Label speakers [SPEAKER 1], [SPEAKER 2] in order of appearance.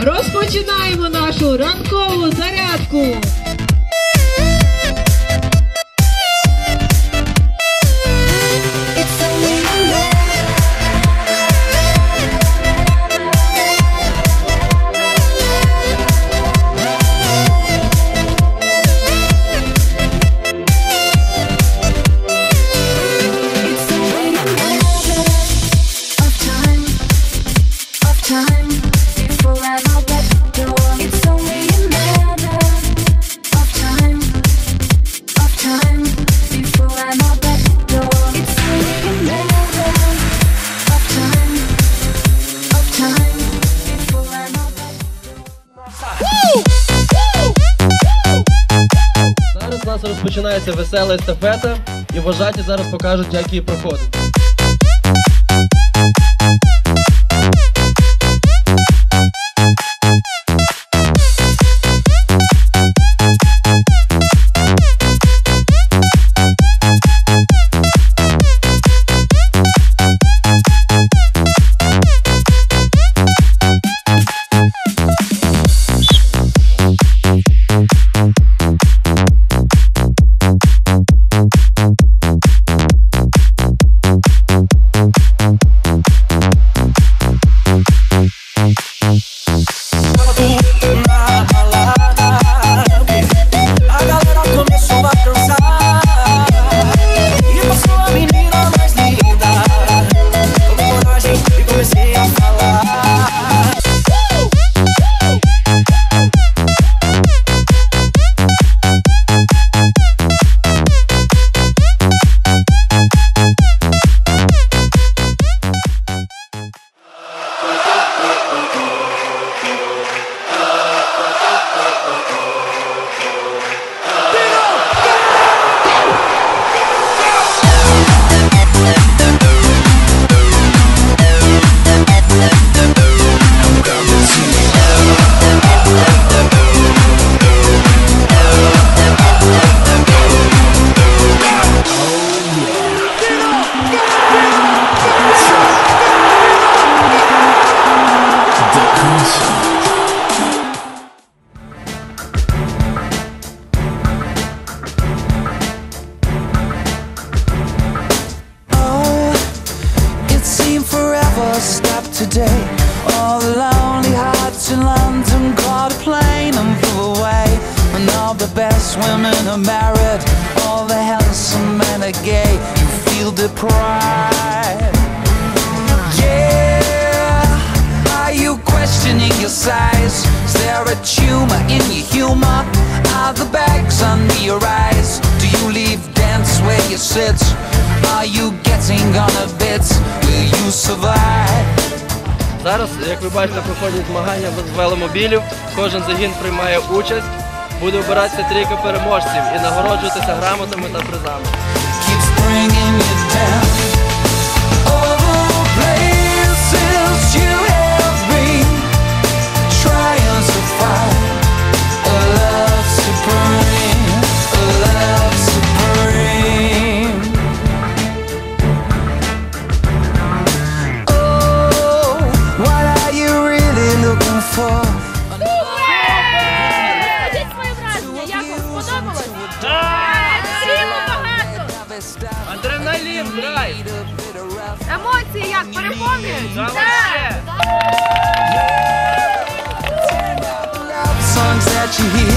[SPEAKER 1] Розпочинаємо нашу ранкову зарядку.
[SPEAKER 2] Зараз у нас розпочинається весела естафета, і вважаті зараз покажуть, як її проходити.
[SPEAKER 3] Thank forever stopped today. All the lonely hearts in London caught a plane and flew away. And all the best women are married, all the handsome men are gay. You feel deprived. Yeah, are you questioning your size? Is there a tumor in your humor? Are the bags under your eyes? Do you leave dance where you sit? Are you getting on a bit? Will you survive?
[SPEAKER 2] Зараз, як ви бачите, проходять змагання з веломобілів. Кожен загін приймає участь. Буде обиратися трійка переможців і нагороджуватися грамотами та призами.
[SPEAKER 3] performance! Songs that you hear.